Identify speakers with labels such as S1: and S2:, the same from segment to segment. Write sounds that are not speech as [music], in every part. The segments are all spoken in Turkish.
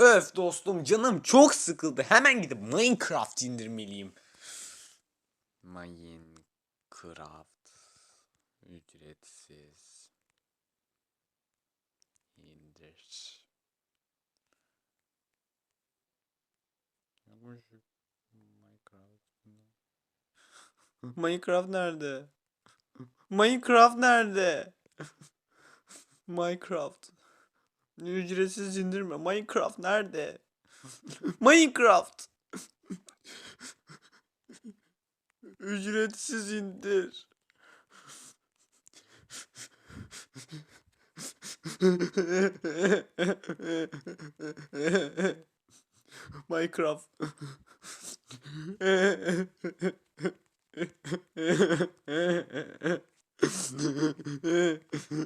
S1: Öf dostum canım çok sıkıldı. Hemen gidip Minecraft indirmeliyim. Minecraft ücretsiz indir. Minecraft [laughs] nerede? Minecraft nerede? [laughs] Minecraft. Ücretsiz indirme. Minecraft nerede? [laughs] Minecraft. [laughs] Ücretsiz indir. [laughs] Minecraft.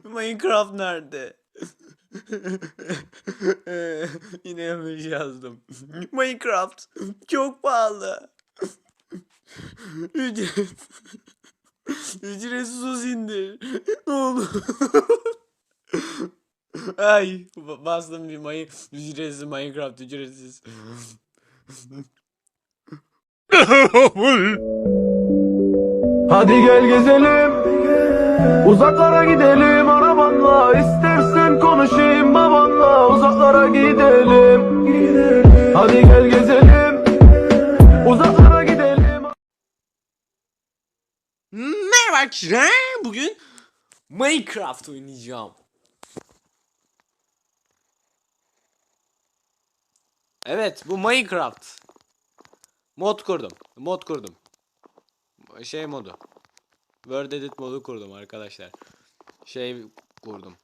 S1: Minecraft nerede? [laughs] Yine yanlış yazdım. Minecraft çok pahalı. Ücret. Ücretsiz indir. Ne olur. Ay ba- bastım bir mayı ücretsiz Minecraft ücretsiz.
S2: Hadi gel gezelim Uzaklara gidelim arabanla İstersen konuşayım babanla Uzaklara gidelim Hadi gel gezelim Uzaklara gidelim
S1: Merhaba arkadaşlar. Bugün Minecraft oynayacağım. Evet bu Minecraft. Mod kurdum. Mod kurdum. Şey modu. Word Edit modu kurdum arkadaşlar. Şey kurdum.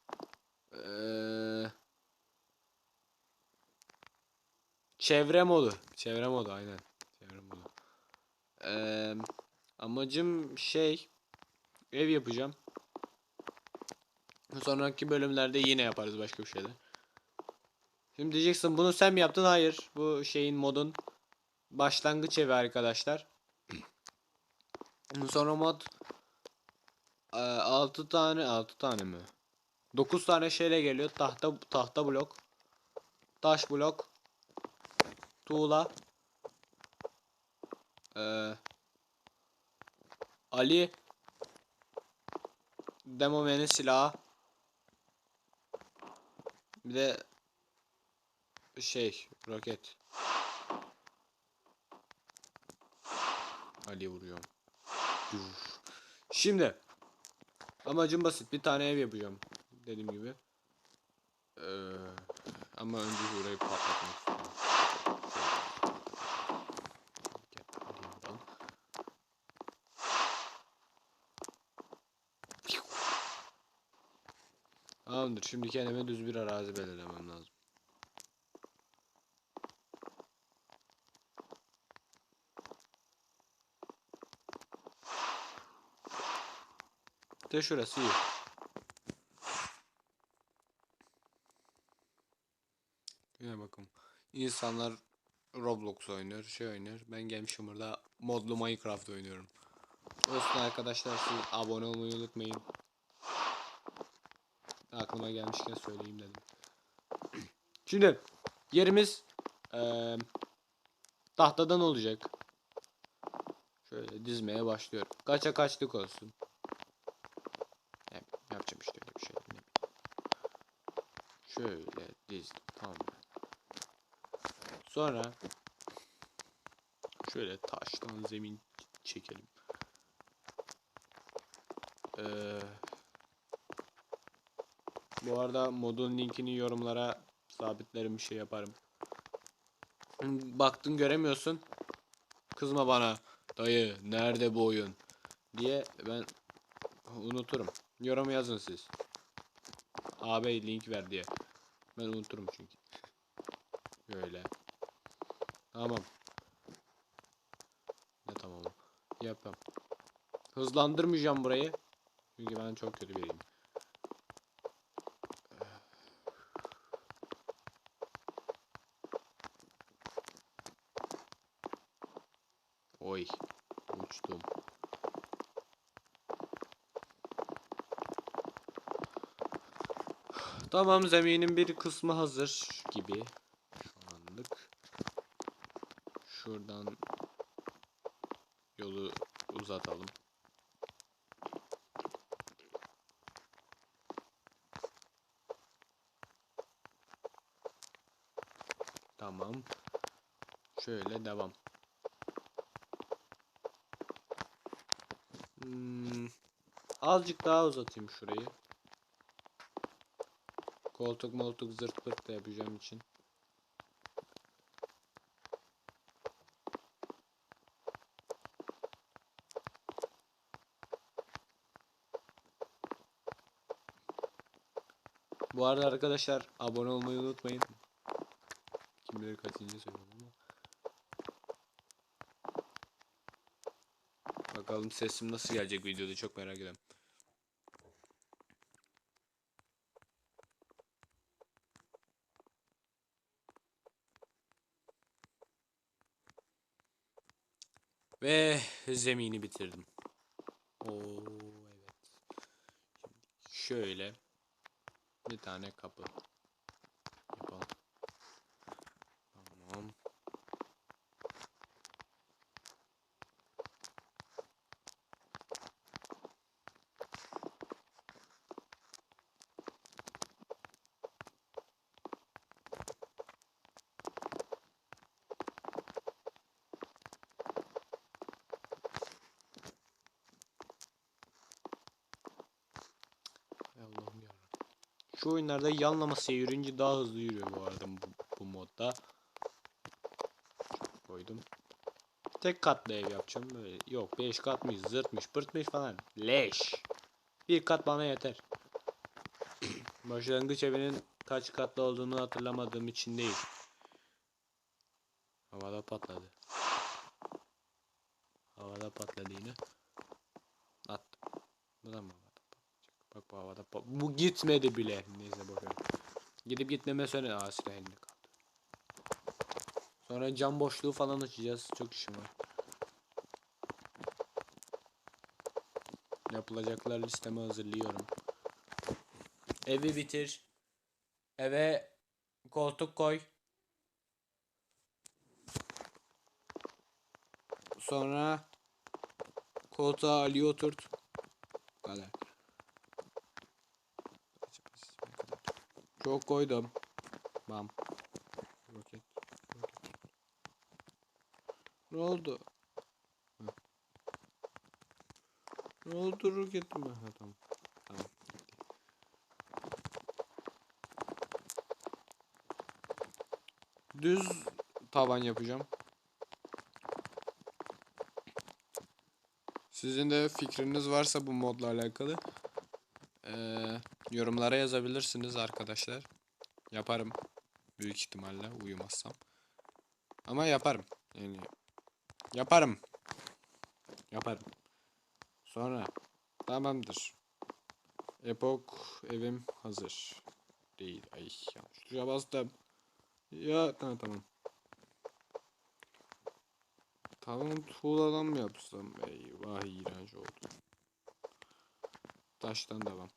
S1: Ee, çevre modu. Çevre modu aynen. Çevre modu. Ee, amacım şey ev yapacağım. Sonraki bölümlerde yine yaparız başka bir şeyler. Şimdi diyeceksin bunu sen mi yaptın? Hayır. Bu şeyin modun başlangıç evi arkadaşlar. Sonra mod 6 tane 6 tane mi? 9 tane şeyle geliyor. Tahta tahta blok. Taş blok. Tuğla. Ee, Ali Demomen'in silahı. Bir de şey roket. Ali vuruyorum. Şimdi amacım basit. Bir tane ev yapacağım. Dediğim gibi. Ee, ama önce burayı patlatmak istiyorum. Tamamdır. Şimdi kendime düz bir arazi belirlemem lazım. De şurası iyi. Yine bakın. İnsanlar Roblox oynuyor, şey oynuyor. Ben gelmişim burada modlu Minecraft oynuyorum. Olsun arkadaşlar siz abone olmayı unutmayın. Aklıma gelmişken söyleyeyim dedim. [clears throat] Şimdi yerimiz eee, tahtadan olacak. Şöyle dizmeye başlıyorum. Kaça kaçlık olsun. Yap, yapacağım işte öyle bir şey. Şöyle dizdim. Tamam. Sonra şöyle taştan zemin çekelim. Eee bu arada modun linkini yorumlara sabitlerim bir şey yaparım. Baktın göremiyorsun. Kızma bana. Dayı nerede bu oyun? Diye ben unuturum. Yorum yazın siz. Abi link ver diye. Ben unuturum çünkü. Böyle. Tamam. Ne tamam. Yapam. Hızlandırmayacağım burayı. Çünkü ben çok kötü biriyim. Oy. Uçtum. Tamam zeminin bir kısmı hazır gibi. Şu Şuradan yolu uzatalım. Tamam. Şöyle devam. Hmm, azıcık daha uzatayım şurayı. Koltuk moltuk zırt pırt da yapacağım için. Bu arada arkadaşlar abone olmayı unutmayın. Kim bilir kaçıncı söylüyorum ama. Bakalım sesim nasıl gelecek videoda çok merak ediyorum. Ve zemini bitirdim. Oo evet. Şimdi şöyle bir tane kapı yapalım. Tamam. Ey Allah'ım ya. Şu oyunlarda yanlamasıya yürüyünce daha hızlı yürüyor bu arada bu, bu modda. Koydum. Tek katlı ev yapacağım böyle. Yok 5 katmış, zırtmış, pırtmış falan. Leş. Bir kat bana yeter. [clears throat] Başlangıç evinin kaç katlı olduğunu hatırlamadığım için değil. Havada patladı. Havada patladı yine. At. Bu da mı? Bak bu havada Bu gitmedi bile. Neyse bakıyorum. Gidip gitmeme sonra aa silah kaldı. Sonra cam boşluğu falan açacağız. Çok işim var. Yapılacaklar listemi hazırlıyorum. Evi bitir. Eve koltuk koy. Sonra koltuğa Ali oturt. Bu kadar. Çok koydum. Bam. Roket. roket. Ne oldu? Hı. Ne oldu roketime? Ha tamam. Düz tavan yapacağım. Sizin de fikriniz varsa bu modla alakalı eee, yorumlara yazabilirsiniz arkadaşlar. Yaparım. Büyük ihtimalle uyumazsam. Ama yaparım. Yani yaparım. Yaparım. Sonra tamamdır. Epok evim hazır. Değil. Ay yanlış tuşa bastım. Ya tamam tamam. Tamam tuğladan mı yapsam? Eyvah iğrenç oldu. Taştan devam.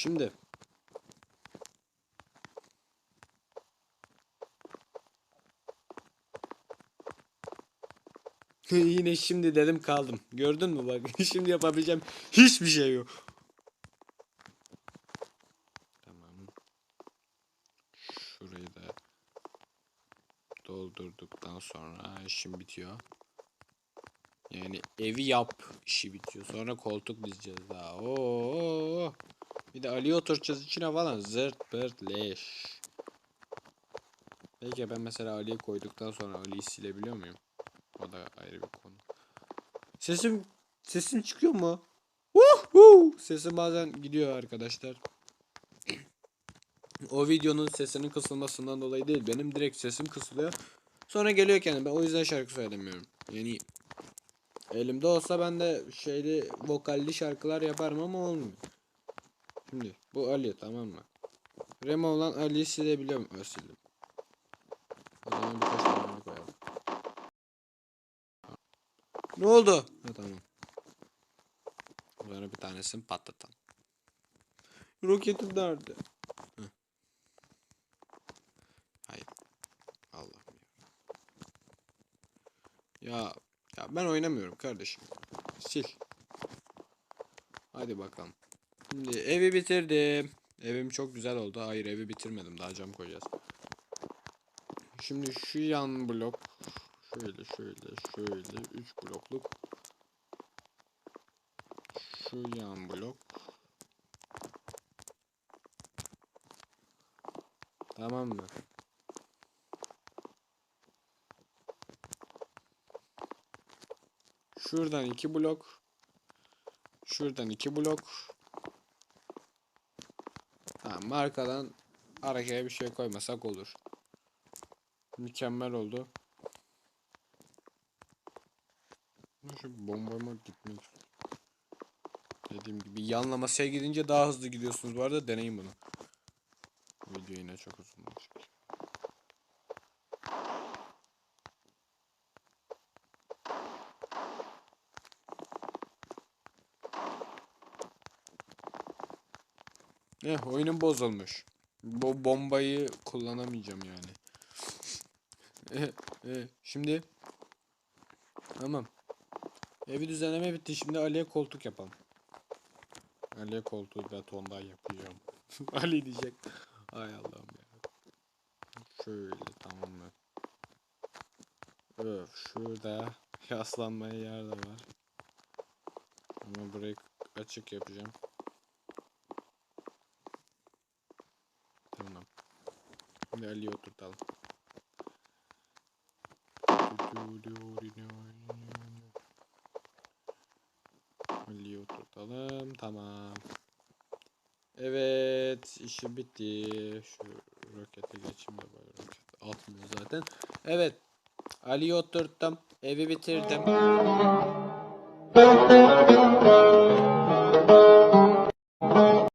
S1: Şimdi [laughs] Yine şimdi dedim kaldım. Gördün mü bak [laughs] şimdi yapabileceğim hiçbir şey yok. Tamam. Şurayı da doldurduktan sonra işim bitiyor. Yani evi yap işi bitiyor. Sonra koltuk dizeceğiz daha. Oo. Bir de Ali oturacağız içine falan. Zırt pırt leş. Peki ben mesela Ali'yi koyduktan sonra Ali'yi silebiliyor muyum? O da ayrı bir konu. Sesim sesim çıkıyor mu? Woohoo! Sesim bazen gidiyor arkadaşlar. O videonun sesinin kısılmasından dolayı değil. Benim direkt sesim kısılıyor. Sonra geliyor kendime. Ben o yüzden şarkı söylemiyorum. Yani elimde olsa ben de şeyli vokalli şarkılar yaparım ama olmuyor. Şimdi bu Ali tamam mı? Remo olan Ali'yi silebiliyorum. Ö, sildim. O zaman birkaç tane koyalım. Ne oldu? Ha, tamam. Sonra bir tanesini patlatalım. Roketim nerede? Hayır. Allah'ım ya. Ya ya ben oynamıyorum kardeşim. Sil. Hadi bakalım. Şimdi evi bitirdim. Evim çok güzel oldu. Hayır evi bitirmedim. Daha cam koyacağız. Şimdi şu yan blok şöyle şöyle şöyle 3 blokluk şu yan blok Tamam mı? Şuradan iki blok Şuradan iki blok Tamam markadan arkaya bir şey koymasak olur. Mükemmel oldu. Şu bombama gitmek. Dediğim gibi yanla masaya gidince daha hızlı gidiyorsunuz. Bu arada deneyin bunu. Video yine çok uzun olacak. Eh oyunum bozulmuş. Bu bombayı kullanamayacağım yani. Eh, eh, şimdi tamam. Evi düzenleme bitti. Şimdi Ali'ye koltuk yapalım. Ali'ye koltuğu betondan yapacağım. [laughs] Ali diyecek. Ay Allah'ım ya. Şöyle tamam mı? Öf şurada yaslanmaya yer de var. Ama burayı açık yapacağım. Tamam. Şimdi Ali'yi oturtalım. Ali'yi oturtalım. Tamam. Evet. işi bitti. Şu rokete geçeyim de böyle roket atmıyor zaten. Evet. Ali'yi oturttum. Evi bitirdim. [laughs]